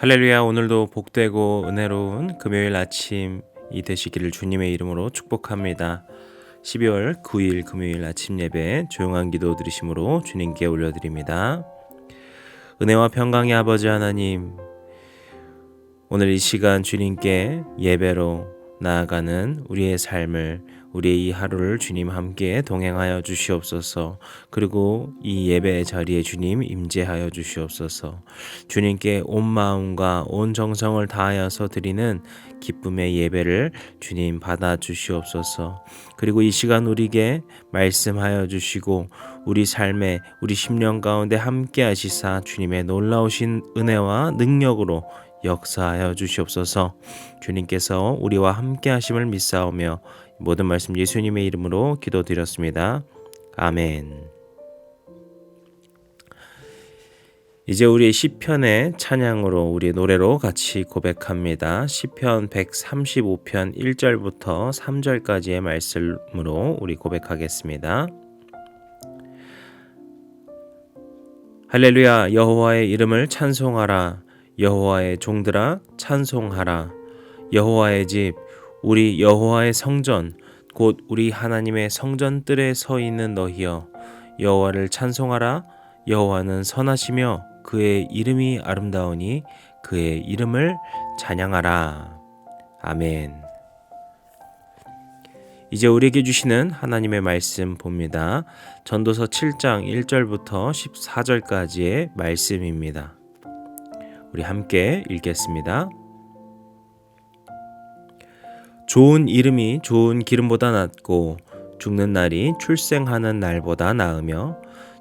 할렐루야 오늘도 복되고 은혜로운 금요일 아침이 되시기를 주님의 이름으로 축복합니다. 12월 9일 금요일 아침 예배 조용한 기도 드리심으로 주님께 올려드립니다. 은혜와 평강의 아버지 하나님 오늘 이 시간 주님께 예배로 나아가는 우리의 삶을 우리의 이 하루를 주님 함께 동행하여 주시옵소서. 그리고 이 예배 자리에 주님 임재하여 주시옵소서. 주님께 온 마음과 온 정성을 다하여서 드리는 기쁨의 예배를 주님 받아 주시옵소서. 그리고 이 시간 우리에게 말씀하여 주시고 우리 삶에 우리 심령 가운데 함께 하시사 주님의 놀라우신 은혜와 능력으로 역사하여 주시옵소서. 주님께서 우리와 함께 하심을 믿사오며 모든 말씀 예수님의 이름으로 기도드렸습니다. 아멘. 이제 우리 시편의 찬양으로 우리 노래로 같이 고백합니다. 시편 135편 1절부터 3절까지의 말씀으로 우리 고백하겠습니다. 할렐루야 여호와의 이름을 찬송하라 여호와의 종들아 찬송하라 여호와의 집 우리 여호와의 성전 곧 우리 하나님의 성전뜰에 서 있는 너희여 여호와를 찬송하라 여호와는 선하시며 그의 이름이 아름다우니 그의 이름을 찬양하라 아멘 이제 우리에게 주시는 하나님의 말씀 봅니다. 전도서 7장 1절부터 14절까지의 말씀입니다. 우리 함께 읽겠습니다. 좋은 이름이 좋은 기름보다 낫고 죽는 날이 출생하는 날보다 나으며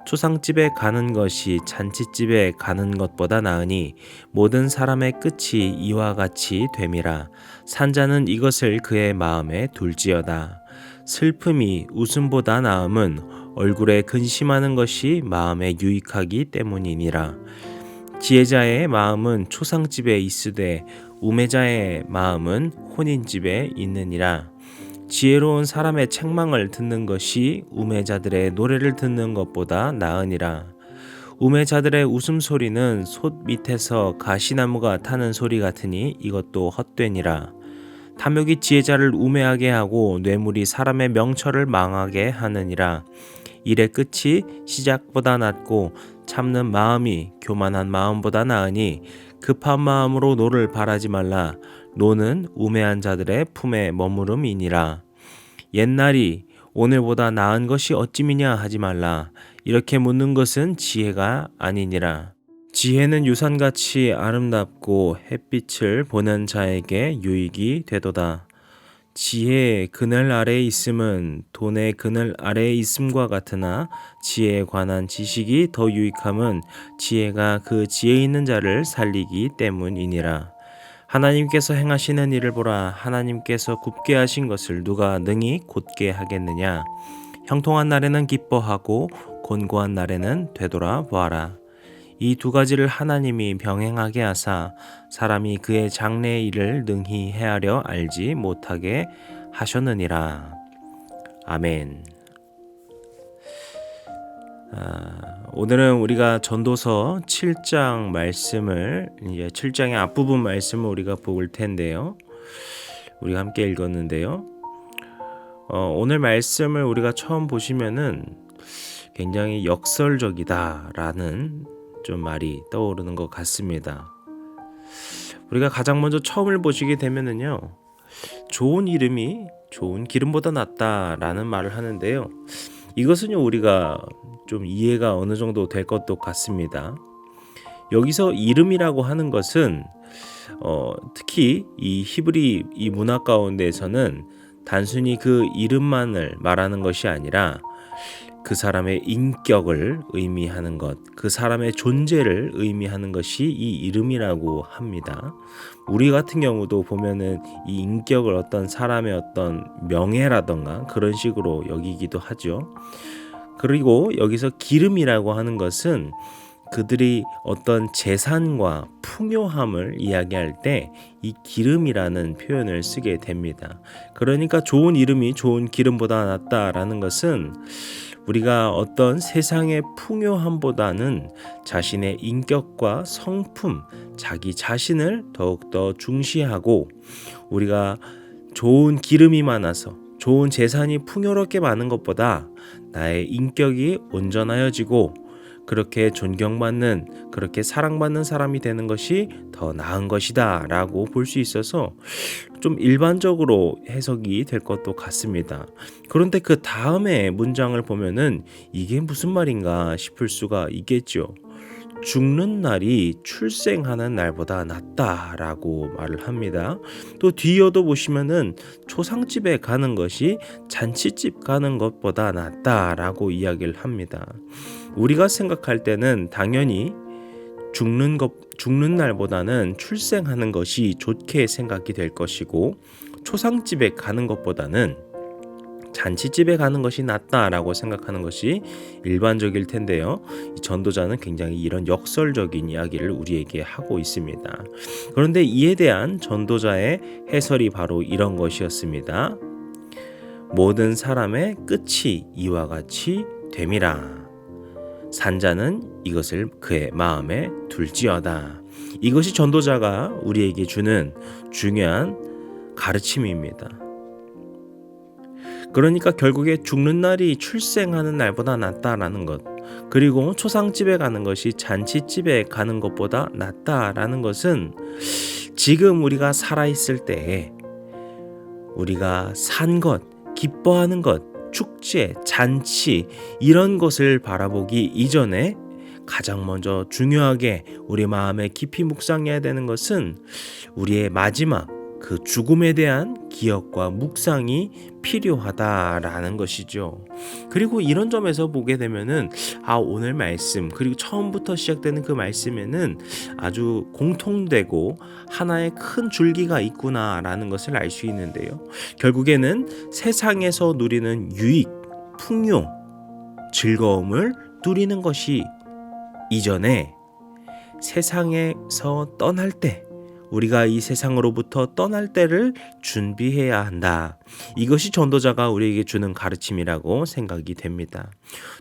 초상집에 가는 것이 잔치집에 가는 것보다 나으니 모든 사람의 끝이 이와 같이 됨이라. 산자는 이것을 그의 마음에 둘지어다. 슬픔이 웃음보다 나음은 얼굴에 근심하는 것이 마음에 유익하기 때문이니라. 지혜자의 마음은 초상집에 있으되 우매자의 마음은 혼인집에 있느니라. 지혜로운 사람의 책망을 듣는 것이 우매자들의 노래를 듣는 것보다 나으니라. 우매자들의 웃음소리는 솥 밑에서 가시나무가 타는 소리 같으니 이것도 헛되니라. 탐욕이 지혜자를 우매하게 하고 뇌물이 사람의 명철을 망하게 하느니라. 일의 끝이 시작보다 낫고 참는 마음이 교만한 마음보다 나으니 급한 마음으로 노를 바라지 말라. 노는 우매한 자들의 품에 머무름이니라. 옛날이 오늘보다 나은 것이 어찌미냐 하지 말라. 이렇게 묻는 것은 지혜가 아니니라. 지혜는 유산같이 아름답고 햇빛을 보는 자에게 유익이 되도다 지혜의 그늘 아래에 있음은 돈의 그늘 아래에 있음과 같으나 지혜에 관한 지식이 더 유익함은 지혜가 그 지혜 있는 자를 살리기 때문이니라. 하나님께서 행하시는 일을 보라. 하나님께서 굽게 하신 것을 누가 능히 곧게 하겠느냐. 형통한 날에는 기뻐하고 곤고한 날에는 되돌아 보아라. 이 두 가지를 하나님이 병행하게 하사 사람이 그의 장래의 일을 능히 헤아려 알지 못하게 하셨느니라. 아멘. 아, 오늘은 우리가 전도서 7장 말씀을 이제 7장의 앞부분 말씀을 우리가 볼 텐데요. 우리가 함께 읽었는데요. 어, 오늘 말씀을 우리가 처음 보시면은 굉장히 역설적이다라는 좀 말이 떠오르는 것 같습니다. 우리가 가장 먼저 처음을 보시게 되면은요. 좋은 이름이 좋은 기름보다 낫다라는 말을 하는데요. 이것은요 우리가 좀 이해가 어느 정도 될 것도 같습니다. 여기서 이름이라고 하는 것은 어, 특히 이 히브리 이 문화 가운데에서는 단순히 그 이름만을 말하는 것이 아니라 그 사람의 인격을 의미하는 것, 그 사람의 존재를 의미하는 것이 이 이름이라고 합니다. 우리 같은 경우도 보면은 이 인격을 어떤 사람의 어떤 명예라던가 그런 식으로 여기기도 하죠. 그리고 여기서 기름이라고 하는 것은 그들이 어떤 재산과 풍요함을 이야기할 때 이 기름이라는 표현을 쓰게 됩니다. 그러니까 좋은 이름이 좋은 기름보다 낫다라는 것은 우리가 어떤 세상의 풍요함보다는 자신의 인격과 성품, 자기 자신을 더욱더 중시하고 우리가 좋은 기름이 많아서 좋은 재산이 풍요롭게 많은 것보다 나의 인격이 온전하여지고 그렇게 존경받는 그렇게 사랑받는 사람이 되는 것이 더 나은 것이다 라고 볼 수 있어서 좀 일반적으로 해석이 될 것도 같습니다. 그런데 그 다음에 문장을 보면은 이게 무슨 말인가 싶을 수가 있겠죠. 죽는 날이 출생하는 날보다 낫다라고 말을 합니다. 또 뒤어도 보시면은 초상집에 가는 것이 잔치집 가는 것보다 낫다라고 이야기를 합니다. 우리가 생각할 때는 당연히 죽는 것 죽는 날보다는 출생하는 것이 좋게 생각이 될 것이고 초상집에 가는 것보다는 잔치집에 가는 것이 낫다라고 생각하는 것이 일반적일 텐데요. 이 전도자는 굉장히 이런 역설적인 이야기를 우리에게 하고 있습니다. 그런데 이에 대한 전도자의 해설이 바로 이런 것이었습니다. 모든 사람의 끝이 이와 같이 됨이라. 산자는 이것을 그의 마음에 둘지어다. 이것이 전도자가 우리에게 주는 중요한 가르침입니다. 그러니까 결국에 죽는 날이 출생하는 날보다 낫다라는 것. 그리고 초상집에 가는 것이 잔치집에 가는 것보다 낫다라는 것은 지금 우리가 살아있을 때에 우리가 산 것, 기뻐하는 것, 축제, 잔치 이런 것을 바라보기 이전에 가장 먼저 중요하게 우리 마음에 깊이 묵상해야 되는 것은 우리의 마지막 그 죽음에 대한 기억과 묵상이 필요하다라는 것이죠. 그리고 이런 점에서 보게 되면은 아 오늘 말씀 그리고 처음부터 시작되는 그 말씀에는 아주 공통되고 하나의 큰 줄기가 있구나라는 것을 알 수 있는데요. 결국에는 세상에서 누리는 유익, 풍요, 즐거움을 누리는 것이 이전에 세상에서 떠날 때 우리가 이 세상으로부터 떠날 때를 준비해야 한다. 이것이 전도자가 우리에게 주는 가르침이라고 생각이 됩니다.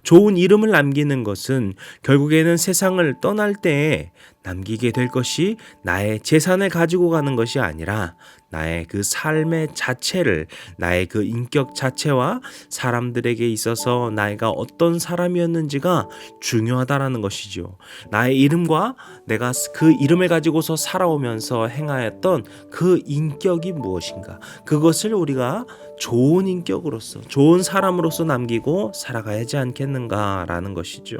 좋은 이름을 남기는 것은 결국에는 세상을 떠날 때에 남기게 될 것이 나의 재산을 가지고 가는 것이 아니라 나의 그 삶의 자체를 나의 그 인격 자체와 사람들에게 있어서 나이가 어떤 사람이었는지가 중요하다라는 것이죠. 나의 이름과 내가 그 이름을 가지고서 살아오면서 행하였던 그 인격이 무엇인가 그것을 우리가 좋은 인격으로서 좋은 사람으로서 남기고 살아가야지 않겠는가라는 것이죠.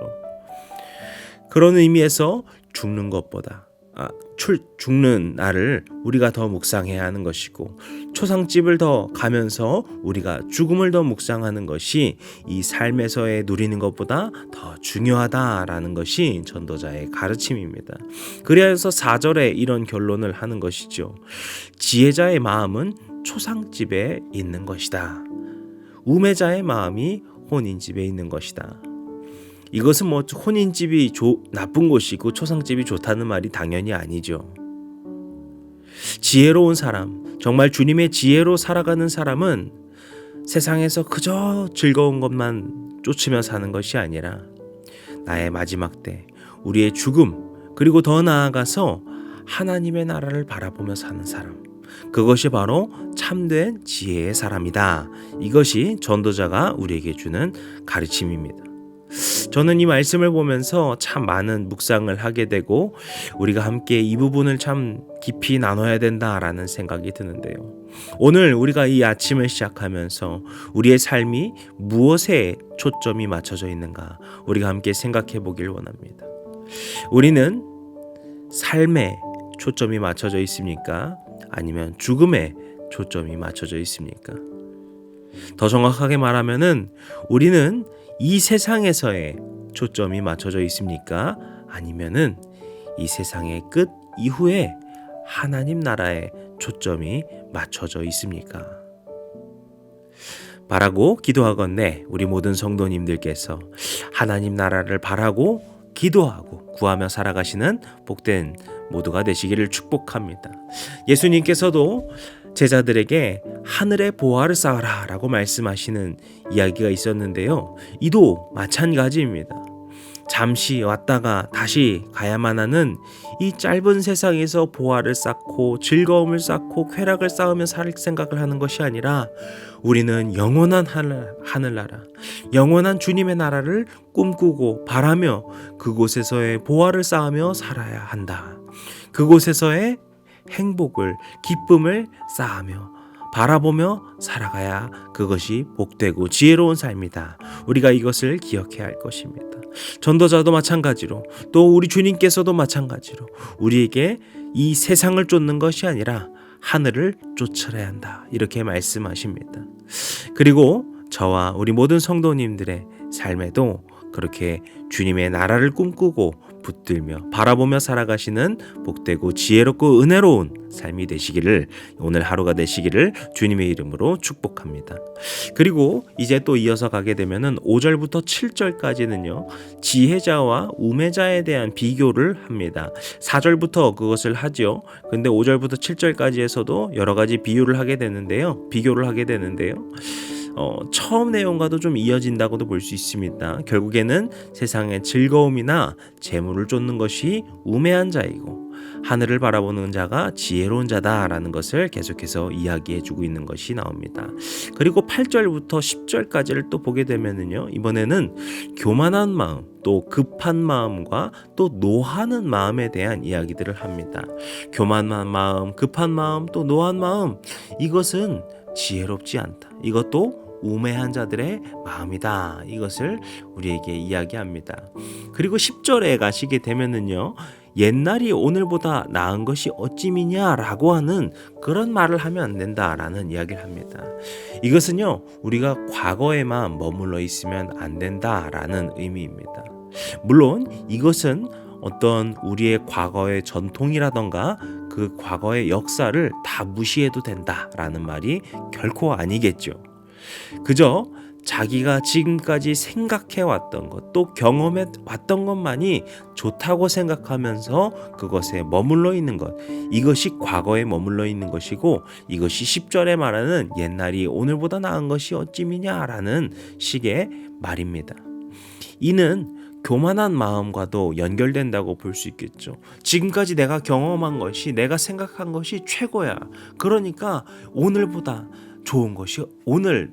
그런 의미에서 죽는 것보다 아, 출, 죽는 날을 우리가 더 묵상해야 하는 것이고 초상집을 더 가면서 우리가 죽음을 더 묵상하는 것이 이 삶에서의 누리는 것보다 더 중요하다라는 것이 전도자의 가르침입니다. 그래서 4절에 이런 결론을 하는 것이죠. 지혜자의 마음은 초상집에 있는 것이다. 우매자의 마음이 혼인집에 있는 것이다. 이것은 뭐 혼인집이 조, 나쁜 곳이고 초상집이 좋다는 말이 당연히 아니죠. 지혜로운 사람, 정말 주님의 지혜로 살아가는 사람은 세상에서 그저 즐거운 것만 쫓으며 사는 것이 아니라 나의 마지막 때, 우리의 죽음, 그리고 더 나아가서 하나님의 나라를 바라보며 사는 사람. 그것이 바로 참된 지혜의 사람이다. 이것이 전도자가 우리에게 주는 가르침입니다. 저는 이 말씀을 보면서 참 많은 묵상을 하게 되고 우리가 함께 이 부분을 참 깊이 나눠야 된다라는 생각이 드는데요. 오늘 우리가 이 아침을 시작하면서 우리의 삶이 무엇에 초점이 맞춰져 있는가 우리가 함께 생각해 보길 원합니다. 우리는 삶에 초점이 맞춰져 있습니까? 아니면 죽음에 초점이 맞춰져 있습니까? 더 정확하게 말하면은 우리는 이 세상에서의 초점이 맞춰져 있습니까? 아니면은 이 세상의 끝 이후에 하나님 나라에 초점이 맞춰져 있습니까? 바라고 기도하건대 우리 모든 성도님들께서 하나님 나라를 바라고 기도하고 구하며 살아가시는 복된 모두가 되시기를 축복합니다. 예수님께서도 제자들에게 하늘의 보화를 쌓아라 라고 말씀하시는 이야기가 있었는데요. 이도 마찬가지입니다. 잠시 왔다가 다시 가야만 하는 이 짧은 세상에서 보화를 쌓고 즐거움을 쌓고 쾌락을 쌓으며 살 생각을 하는 것이 아니라 우리는 영원한 하늘, 하늘나라, 영원한 주님의 나라를 꿈꾸고 바라며 그곳에서의 보화를 쌓으며 살아야 한다. 그곳에서의 행복을, 기쁨을 쌓으며 바라보며 살아가야 그것이 복되고 지혜로운 삶이다. 우리가 이것을 기억해야 할 것입니다. 전도자도 마찬가지로 또 우리 주님께서도 마찬가지로 우리에게 이 세상을 쫓는 것이 아니라 하늘을 쫓아야 한다. 이렇게 말씀하십니다. 그리고 저와 우리 모든 성도님들의 삶에도 그렇게 주님의 나라를 꿈꾸고 붙들며 바라보며 살아가시는 복되고 지혜롭고 은혜로운 삶이 되시기를 오늘 하루가 되시기를 주님의 이름으로 축복합니다. 그리고 이제 또 이어서 가게 되면은 5절부터 7절까지는요. 지혜자와 우매자에 대한 비교를 합니다. 4절부터 그것을 하죠. 근데 5절부터 7절까지에서도 여러 가지 비유를 하게 되는데요. 비교를 하게 되는데요. 어, 처음 내용과도 좀 이어진다고도 볼 수 있습니다. 결국에는 세상의 즐거움이나 재물을 쫓는 것이 우매한 자이고 하늘을 바라보는 자가 지혜로운 자다라는 것을 계속해서 이야기해 주고 있는 것이 나옵니다. 그리고 8절부터 10절까지를 또 보게 되면은요. 이번에는 교만한 마음, 또 급한 마음과 또 노하는 마음에 대한 이야기들을 합니다. 교만한 마음, 급한 마음, 또 노한 마음 이것은 지혜롭지 않다. 이것도 우매한 자들의 마음이다. 이것을 우리에게 이야기합니다. 그리고 10절에 가시게 되면은요. 옛날이 오늘보다 나은 것이 어찌미냐라고 하는 그런 말을 하면 안 된다라는 이야기를 합니다. 이것은요, 우리가 과거에만 머물러 있으면 안 된다라는 의미입니다. 물론 이것은 어떤 우리의 과거의 전통이라던가 그 과거의 역사를 다 무시해도 된다라는 말이 결코 아니겠죠. 그저 자기가 지금까지 생각해 왔던 것, 또 경험해 왔던 것만이 좋다고 생각하면서 그것에 머물러 있는 것. 이것이 과거에 머물러 있는 것이고 이것이 10절에 말하는 옛날이 오늘보다 나은 것이 어찌미냐라는 식의 말입니다. 이는 교만한 마음과도 연결된다고 볼 수 있겠죠. 지금까지 내가 경험한 것이 내가 생각한 것이 최고야. 그러니까 오늘보다 좋은 것이 오늘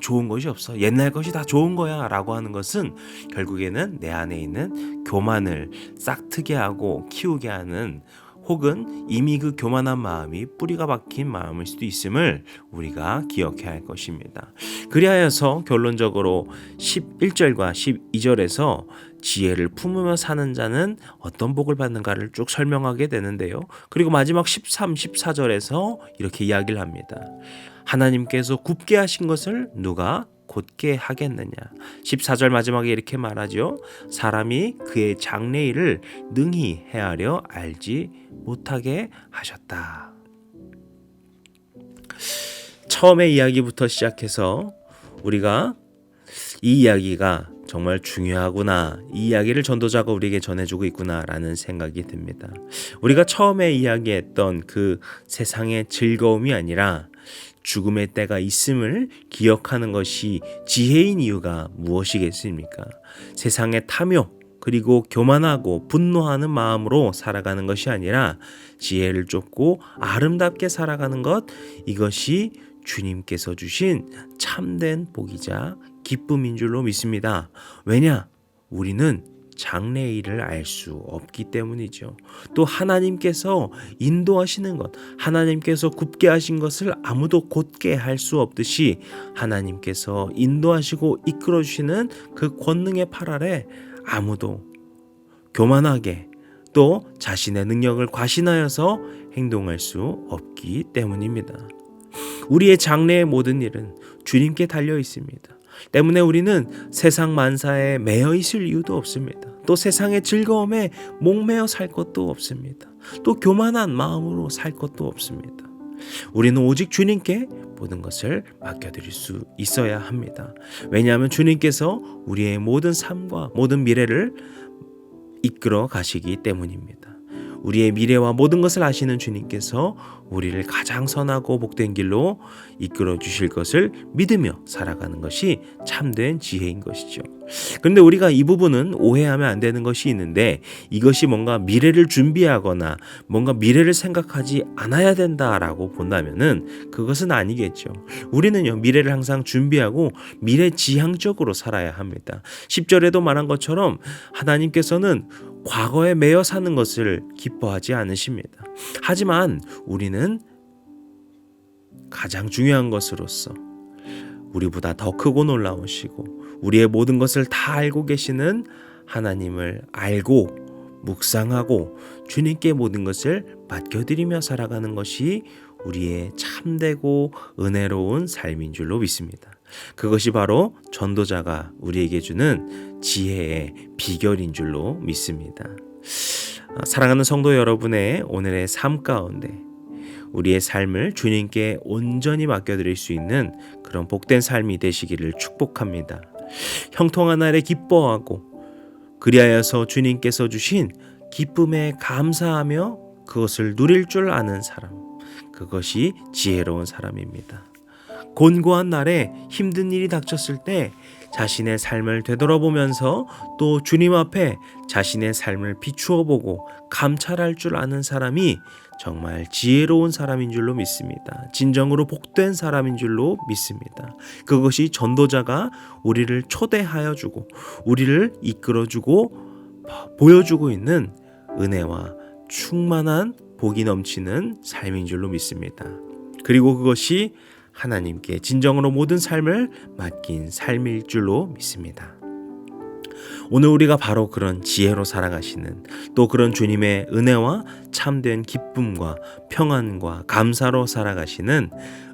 좋은 것이 없어. 옛날 것이 다 좋은 거야. 라고 하는 것은 결국에는 내 안에 있는 교만을 싹트게 하고 키우게 하는 혹은 이미 그 교만한 마음이 뿌리가 박힌 마음일 수도 있음을 우리가 기억해야 할 것입니다. 그리하여서 결론적으로 11절과 12절에서 지혜를 품으며 사는 자는 어떤 복을 받는가를 쭉 설명하게 되는데요. 그리고 마지막 13, 14절에서 이렇게 이야기를 합니다. 하나님께서 굽게 하신 것을 누가 곧게 하겠느냐. 14절 마지막에 이렇게 말하죠. 사람이 그의 장래일을 능히 헤아려 알지 못하게 하셨다. 처음의 이야기부터 시작해서 우리가 이 이야기가 정말 중요하구나. 이 이야기를 전도자가 우리에게 전해주고 있구나라는 생각이 듭니다. 우리가 처음에 이야기했던 그 세상의 즐거움이 아니라 죽음의 때가 있음을 기억하는 것이 지혜인 이유가 무엇이겠습니까? 세상의 탐욕, 그리고 교만하고 분노하는 마음으로 살아가는 것이 아니라 지혜를 쫓고 아름답게 살아가는 것, 이것이 주님께서 주신 참된 복이자 기쁨인 줄로 믿습니다. 왜냐? 우리는 장래일을 알 수 없기 때문이죠. 또 하나님께서 인도하시는 것, 하나님께서 굽게 하신 것을 아무도 곧게 할 수 없듯이 하나님께서 인도하시고 이끌어 주시는 그 권능의 팔 아래 아무도 교만하게 또 자신의 능력을 과신하여서 행동할 수 없기 때문입니다. 우리의 장래의 모든 일은 주님께 달려 있습니다. 때문에 우리는 세상 만사에 매여 있을 이유도 없습니다. 또 세상의 즐거움에 목매어 살 것도 없습니다. 또 교만한 마음으로 살 것도 없습니다. 우리는 오직 주님께 모든 것을 맡겨드릴 수 있어야 합니다. 왜냐하면 주님께서 우리의 모든 삶과 모든 미래를 이끌어 가시기 때문입니다. 우리의 미래와 모든 것을 아시는 주님께서 우리를 가장 선하고 복된 길로 이끌어 주실 것을 믿으며 살아가는 것이 참된 지혜인 것이죠. 그런데 우리가 이 부분은 오해하면 안 되는 것이 있는데 이것이 뭔가 미래를 준비하거나 뭔가 미래를 생각하지 않아야 된다라고 본다면은 그것은 아니겠죠. 우리는요, 미래를 항상 준비하고 미래 지향적으로 살아야 합니다. 10절에도 말한 것처럼 하나님께서는 과거에 매여 사는 것을 기뻐하지 않으십니다. 하지만 우리는 가장 중요한 것으로서 우리보다 더 크고 놀라우시고 우리의 모든 것을 다 알고 계시는 하나님을 알고 묵상하고 주님께 모든 것을 맡겨드리며 살아가는 것이 우리의 참되고 은혜로운 삶인 줄로 믿습니다. 그것이 바로 전도자가 우리에게 주는 지혜의 비결인 줄로 믿습니다. 아, 사랑하는 성도 여러분의 오늘의 삶 가운데 우리의 삶을 주님께 온전히 맡겨드릴 수 있는 그런 복된 삶이 되시기를 축복합니다. 형통한 날에 기뻐하고 그리하여서 주님께서 주신 기쁨에 감사하며 그것을 누릴 줄 아는 사람. 그것이 지혜로운 사람입니다. 곤고한 날에 힘든 일이 닥쳤을 때 자신의 삶을 되돌아보면서 또 주님 앞에 자신의 삶을 비추어 보고 감찰할 줄 아는 사람이 정말 지혜로운 사람인 줄로 믿습니다. 진정으로 복된 사람인 줄로 믿습니다. 그것이 전도자가 우리를 초대하여 주고 우리를 이끌어 주고 보여주고 있는 은혜와 충만한 복이 넘치는 삶인 줄로 믿습니다. 그리고 그것이 하나님께 진정으로 모든 삶을 맡긴 삶일 줄로 믿습니다. 오늘 우리가 바로 그런 지혜로 살아가시는 또 그런 주님의 은혜와 참된 기쁨과 평안과 감사로 살아가시는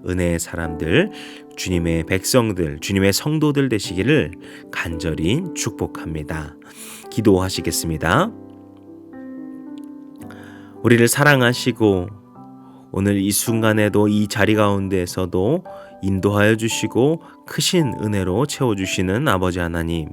은혜의 사람들, 주님의 백성들, 주님의 성도들 되시기를 간절히 축복합니다. 기도하시겠습니다. 우리를 사랑하시고 오늘 이 순간에도 이 자리 가운데에서도 인도하여 주시고 크신 은혜로 채워 주시는 아버지 하나님.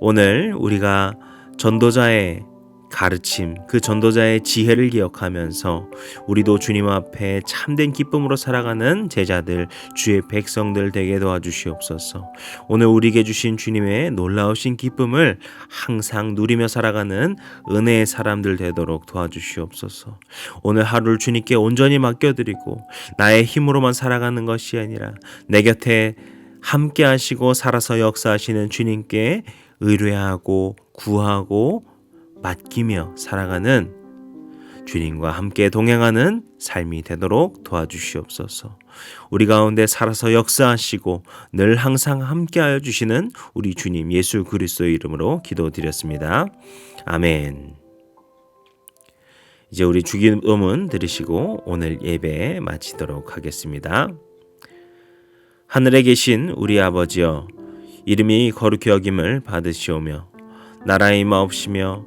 오늘 우리가 전도자의 가르침, 그 전도자의 지혜를 기억하면서 우리도 주님 앞에 참된 기쁨으로 살아가는 제자들, 주의 백성들 되게 도와주시옵소서. 오늘 우리에게 주신 주님의 놀라우신 기쁨을 항상 누리며 살아가는 은혜의 사람들 되도록 도와주시옵소서. 오늘 하루를 주님께 온전히 맡겨드리고 나의 힘으로만 살아가는 것이 아니라 내 곁에 함께 하시고 살아서 역사하시는 주님께 의뢰하고 구하고 맡기며 살아가는 주님과 함께 동행하는 삶이 되도록 도와주시옵소서. 우리 가운데 살아서 역사하시고 늘 항상 함께하여 주시는 우리 주님 예수 그리스도의 이름으로 기도드렸습니다. 아멘. 이제 우리 주기도문 들으시고 오늘 예배 마치도록 하겠습니다. 하늘에 계신 우리 아버지여 이름이 거룩히 여김을 받으시오며 나라의 마옵시며